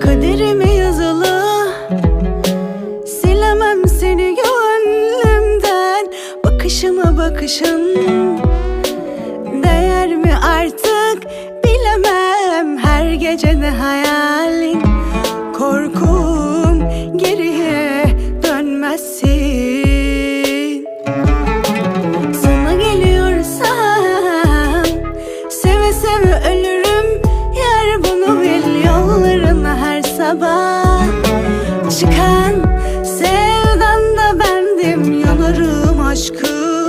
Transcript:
Kaderime yazılı. Silemem seni gönlümden. Bakışıma bakışın Değer mi artık bilemem. Her gece ne hayalin sabah Çıkan sevdan da bendim Yanarım aşkım